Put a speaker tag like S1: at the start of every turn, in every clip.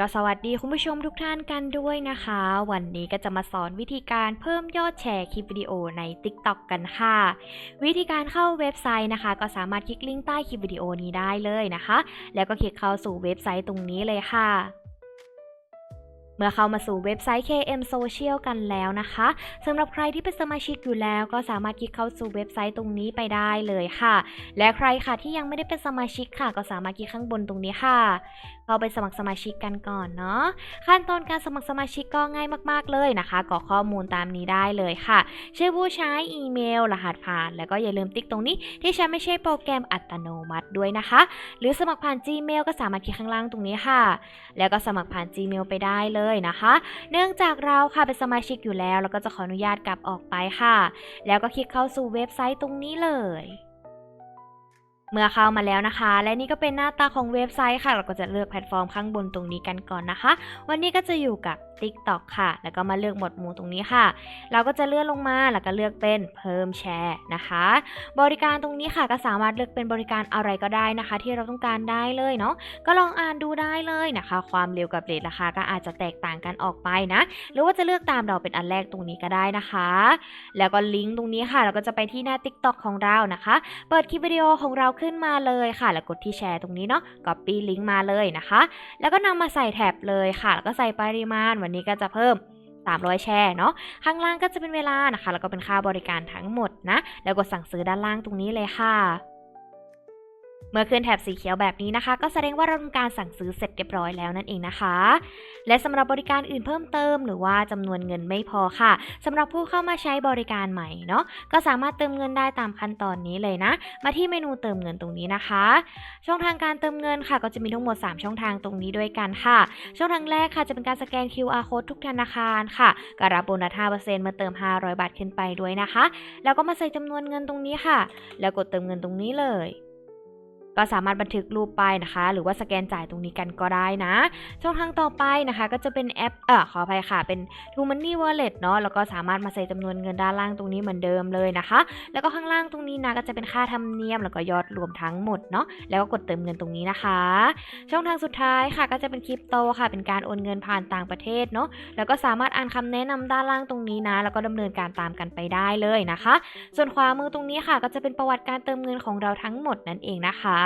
S1: ก็สวัสดีคุณผู้ชมทุกท่านกันด้วยนะคะ วันนี้ก็จะมาสอนวิธีการเพิ่มยอดแชร์คลิปวิดีโอใน TikTok กันค่ะ วิธีการเข้าเว็บไซต์นะคะ ก็สามารถคลิกลิงก์ใต้คลิปวิดีโอนี้ได้เลยนะคะ แล้วก็คลิกเข้าสู่เว็บไซต์ตรงนี้เลยค่ะเมื่อเข้ามาสู่เว็บไซต์ KM Social กันแล้วนะคะสำหรับใครที่เป็นสมาชิกอยู่แล้ว ก็สามารถคลิกเข้าสู่เว็บไซต์ตรงนี้ไปได้เลยค่ะ และใครค่ะที่ยังไม่ได้เป็นสมาชิกค่ะ ก็สามารถคลิกข้างบนตรงนี้ค่ะ เข้าไปสมัครสมาชิกกันก่อนเนาะขั้นตอนการสมัครสมาชิกก็ง่ายมาก ๆ เลยนะคะกรอกข้อมูลตามนี้ได้เลยค่ะ ชื่อผู้ใช้อีเมล รหัสผ่าน แล้วก็อย่าลืมติ๊กตรงนี้ ที่ใช้ไม่ใช่โปรแกรมอัตโนมัติด้วยนะคะ หรือสมัครผ่าน Gmail ก็สามารถคลิกข้างล่างตรงนี้ค่ะ แล้วก็สมัครผ่าน Gmail ไปได้เลยนะคะ เนื่องจากเราค่ะเป็นสมาชิกอยู่แล้ว แล้วก็จะขออนุญาตกลับออกไปค่ะ แล้วก็คลิกเข้าสู่เว็บไซต์ตรงนี้เลย เมื่อเข้ามาแล้วนะคะ และนี่ก็เป็นหน้าตาของเว็บไซต์ค่ะ เราก็จะเลือกแพลตฟอร์มข้างบนตรงนี้กันก่อนนะคะ วันนี้ก็จะอยู่กับ TikTok ค่ะ แล้วก็มาเลือกหมวดหมู่ตรงนี้ค่ะ เราก็จะเลื่อนลงมาแล้วก็เลือกเป็นเพิ่มแชร์นะคะ บริการตรงนี้ค่ะก็สามารถเลือกเป็นบริการอะไรก็ได้นะคะ ที่เราต้องการได้เลยเนาะ ก็ลองอ่านดูได้เลยนะคะ ความเร็วกับเรทราคาก็อาจจะแตกต่างกันออกไปนะ หรือว่าจะเลือกตามเราเป็นอันแรกตรงนี้ก็ได้นะคะ แล้วก็ลิงก์ตรงนี้ค่ะ เราก็จะไปที่หน้า TikTok ของเรานะคะ เปิดคลิปวิดีโอของเราขึ้นมาเลยค่ะ แล้วกดที่แชร์ตรงนี้เนาะ Copy ลิงก์มาเลยนะคะ แล้วก็นำมาใส่แท็บเลยค่ะ แล้วก็ใส่ปริมาณ วันนี้ก็จะเพิ่ม300 แชร์เนาะ ข้างล่างก็จะเป็นเวลานะคะ แล้วก็เป็นค่าบริการทั้งหมดนะ แล้วกดสั่งซื้อด้านล่างตรงนี้เลยค่ะ เมื่อขึ้นแถบสีเขียวแบบนี้นะคะ ก็แสดงว่าเราทำการสั่งซื้อเสร็จเรียบร้อยแล้วนั่นเองนะคะ และสำหรับบริการอื่นเพิ่มเติม หรือว่าจำนวนเงินไม่พอค่ะสำหรับผู้เข้ามาใช้บริการใหม่เนาะก็สามารถเติมเงินได้ตามขั้นตอนนี้เลยนะ มาที่เมนูเติมเงินตรงนี้นะคะ ช่องทางการเติมเงินค่ะ ก็จะมีทั้งหมด 3 ช่องทางตรงนี้ด้วยกันค่ะ ช่องทางแรกค่ะจะเป็นการสแกน QR code ทุกธนาคารค่ะก็รับโบนัส5%เมื่อเติม 500 บาทขึ้นไปด้วยนะคะ แล้วก็มาใส่จำนวนเงินตรงนี้ค่ะ แล้วกดเติมเงินตรงนี้เลย ก็สามารถบันทึกรูปไปนะคะ หรือว่าสแกนจ่ายตรงนี้กันก็ได้นะ ช่องทางต่อไปนะคะ ก็จะเป็นแอปเออขออภัยค่ะ เป็น t o Money Wallet เนาะแล้วก็สามารถมาใส่จำนวนเงินด้านล่างตรงนี้เหมือนเดิมเลยนะคะ แล้วก็ข้างล่างตรงนี้นะก็จะเป็นค่าธรรมเนียมแล้วก็ยอดรวมทั้งหมดเนาะแล้วก็กดเติมเงินตรงนี้นะคะ ช่องทางสุดท้ายค่ะ ก็จะเป็นคริปโตค่ะ เป็นการโอนเงินผ่านต่างประเทศเนาะแล้วก็สามารถอ่านคำแนะนำด้านล่างตรงนี้นะ แล้วก็ดำเนินการตามกันไปได้เลยนะคะ ส่วนขวามือตรงนี้ค่ะ ก็จะเป็นประวัติการเติมเงินของเราทั้งหมดนั่นเองนะคะ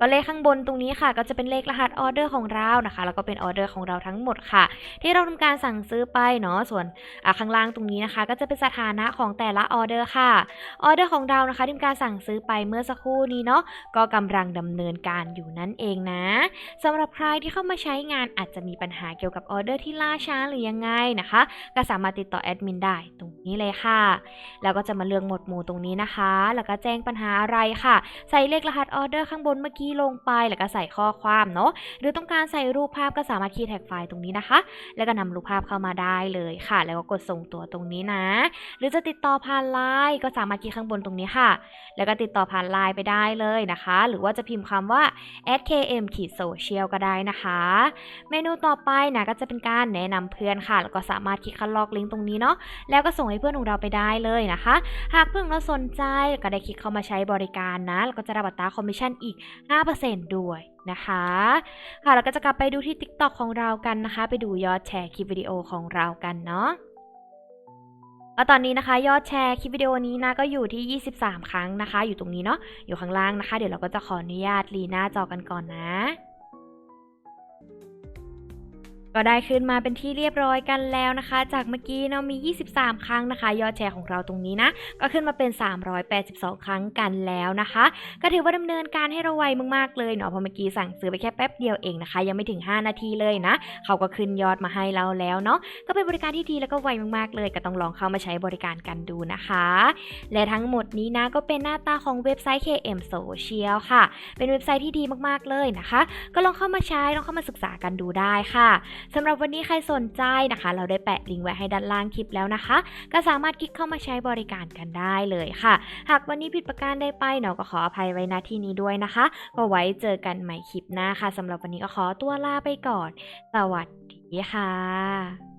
S1: ก็เลขข้างบนตรงนี้ค่ะ ก็จะเป็นเลขรหัสออเดอร์ของเรานะคะ แล้วก็เป็นออเดอร์ของเราทั้งหมดค่ะ ที่เราทำการสั่งซื้อไปเนาะส่วนอะข้างล่างตรงนี้นะคะ ก็จะเป็นสถานะของแต่ละออเดอร์ค่ะออเดอร์ของเรานะคะที่การสั่งซื้อไปเมื่อสักครู่นี้เนาะก็กำลังดำเนินการอยู่นั่นเองนะสำหรับใครที่เข้ามาใช้งานอาจจะมีปัญหาเกี่ยวกับออเดอร์ที่ล่าช้าหรือยังไงนะคะ ก็สามารถติดต่อแอดมินได้ตรงนี้เลยค่ะแล้วก็จะมาเลือกหมวดหมู่ตรงนี้นะคะ แล้วก็แจ้งปัญหาอะไรค่ะ ใส่เลขรหัสออเดอร์ข้างบนเมื่อกี้ลงไปแล้วก็ใส่ข้อความเนาะหรือต้องการใส่รูปภาพก็สามารถคีย์แท็กไฟล์ตรงนี้นะคะ แล้วก็นำรูปภาพเข้ามาได้เลยค่ะ แล้วก็กดส่งตัวตรงนี้นะ หรือจะติดต่อผ่านไลน์ก็สามารถคลิกข้างบนตรงนี้ค่ะ แล้วก็ติดต่อผ่านไลน์ไปได้เลยนะคะ หรือว่าจะพิมพ์คำว่า @km ขีด social ก็ได้นะคะ เมนูต่อไปนะก็จะเป็นการแนะนำเพื่อนค่ะ แล้วก็สามารถคลิกคัดลอกลิงก์ตรงนี้เนาะแล้วก็ส่งให้เพื่อนของเราไปได้เลยนะคะ หากเพื่อนเราสนใจก็ได้คลิกเข้ามาใช้บริการนะ แล้วก็จะรับอัตราคอมมิชชั่นอีก5%ด้วยนะคะค่ะเราก็จะกลับไปดูที่ TikTok ของเรากันนะคะ ไปดูยอดแชร์คลิปวิดีโอของเรากันเนาะแล้วตอนนี้นะคะยอดแชร์คลิปวิดีโอนี้นะก็อยู่ที่ 23 ครั้งนะคะ อยู่ตรงนี้เนาะอยู่ข้างล่างนะคะ เดี๋ยวเราก็จะขออนุญาตรีหน้าจอกันก่อนนะ ก็ได้ขึ้นมาเป็นที่เรียบร้อยกันแล้วนะคะ จากเมื่อกี้เนาะมี 23 ครั้งนะคะ ยอดแชร์ของเราตรงนี้นะ ก็ขึ้นมาเป็น 382 ครั้งกันแล้วนะคะ ก็ถือว่าดำเนินการให้เราไวมากๆเลยเนาะเพราะเมื่อกี้สั่งซื้อไปแค่แป๊บเดียวเองนะคะ ยังไม่ถึง 5 นาทีเลยนะ เขาก็ขึ้นยอดมาให้เราแล้วเนาะก็เป็นบริการที่ดีแล้วก็ไวมากๆเลย ก็ต้องลองเข้ามาใช้บริการกันดูนะคะ และทั้งหมดนี้นะก็เป็นหน้าตาของเว็บไซต์ KM Social ค่ะ เป็นเว็บไซต์ที่ดีมากๆเลยนะคะ ก็ลองเข้ามาใช้ลองเข้ามาศึกษากันดูได้ค่ะสำหรับวันนี้ใครสนใจนะคะ เราได้แปะลิงก์ไว้ให้ด้านล่างคลิปแล้วนะคะ ก็สามารถคลิกเข้ามาใช้บริการกันได้เลยค่ะ หากวันนี้ผิดประการใดไปเนาะก็ขออภัยไว้ณที่นี้ด้วยนะคะก็ไว้เจอกันใหม่คลิปหน้าค่ะสำหรับวันนี้ก็ขอตัวลาไปก่อน สวัสดีค่ะ